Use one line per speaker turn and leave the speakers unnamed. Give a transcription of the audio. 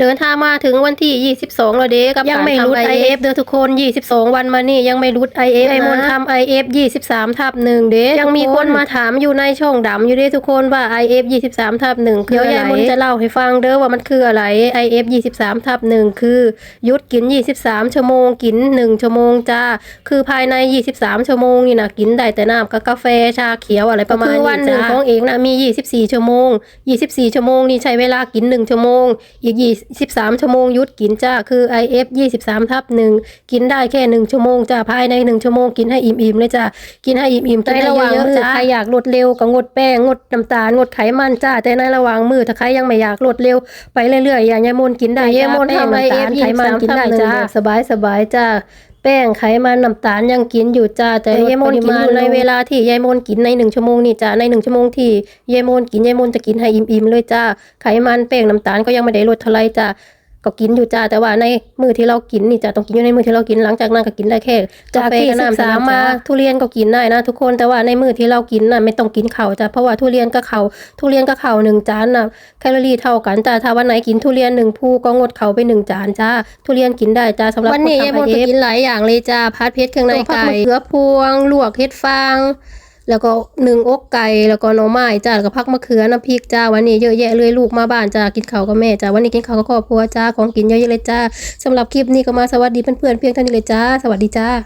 เดินทางมาถึงวันที่ 22แล้วเด้กับ
ยังไม่รุด
การทำ
IF
เด้อทุกคน 22 วันมานี่ยังไม่รุด IF ไอมนทำ IF 23ทับหนึ่งเด้ยังมีคนมาถามอยู่ในช่องดำอยู่เด้ทุกคนว่า IF 23ทับหนึ่งคืออะไรเดี๋ยวยายมนจะเล่าให้ฟังเด้อว่ามันคืออะไร IF 23ทับหนึ่งคือหยุดกิน 23 ชั่วโมงกิน 1 ชั่วโมงจ้าคือภายใน 23 ชั่วโมงนี่นะกินได้แต่น้ำกับกาแฟชาเขียวอะไรประมาณนี้วันหนึ่งของเองนะมี 24 ชั่วโมง 24 ชั่วโมงนี่ใช้เวลากิน 1 ชั่วโมงอีก23ชั่วโมงหยุดกินจ้า คือ IF 23ทับหนึ่งกินได้แค่1ชั่วโมงจ้า ภายใน1ชั่วโมงกินให้อิ่มๆเลยจ้า กินให้อิ่มๆแต่ในระหว่างมือใครอยากลดเร็วก็งดแป้ง งดน้ำตาล งดไขมันจ้า แต่ในระหว่างมือถ้าใครยังไม่อยากลดเร็ว ไปเรื่อยๆ อย่างยายมนกินได้
ยายมน
แป้ง
ทำ
น้ำตาล
IF
ไขมันกินได้จ้า สบายสบายๆจ้า แป้งไขมันน้ำตาลยังกินอยู่จ้าแต่
แต่
ยายมนกินอยู่ในเวลาที่ยายมนกินในหนึ่งชั่วโมงนี่จ้าในหนึ่งชั่วโมงที่ยายมนกินยายมนจะกินให้อิ่มๆเลยจ้าไขมันแป้งน้ำตาลก็ยังไม่ได้ลดเท่าไหรจ้า ก็กินอยู่จ้าแต่ว่าในมือที่เรากินนี่จ้าต้องกินอยู่ในมือที่เรากินหลังจากนั้นก็กินได้แค่จากที่ศึกษามาทุเรียนก็กินได้นะทุกคนแต่ว่าในมือที่เรากินน่ะไม่ต้องกินเข่าวจ้าเพราะว่าทุเรียนกับเข่าวทุเรียนกับเข่าวหนึ่งจานน่ะแคลอรี่เท่ากันจ้าถ้าวันไหนกินทุเรียนหนึ่งภูก็งดเข่าวไปหนึ่งจานจ้าทุเรียนกินได้จ้าสำหรับ
วันนี้
ค
ยายมน
ทำ
ก็
IF
กินหลายอย่างเลยจ้าพัดเพชรเครื่องใน
ต้มผัก
ไก่
มะเขือพวงลวกเห็ดฟาง แล้วก็หนึ่งอกไก่แล้วก็หน่อไม้จ้าแล้วก็ผักมะเขือน้ำพริกจ้าวันนี้เยอะแยะเลยลูกมาบ้านจ้ากินข้าวกับแม่จ้าวันนี้กินข้าวกับครอบครัวจ้าของกินเยอะแยะเลยจ้าสำหรับคลิปนี้ก็มาสวัสดีเพื่อนๆเพียงเท่านี้เลยจ้า สวัสดีจ้า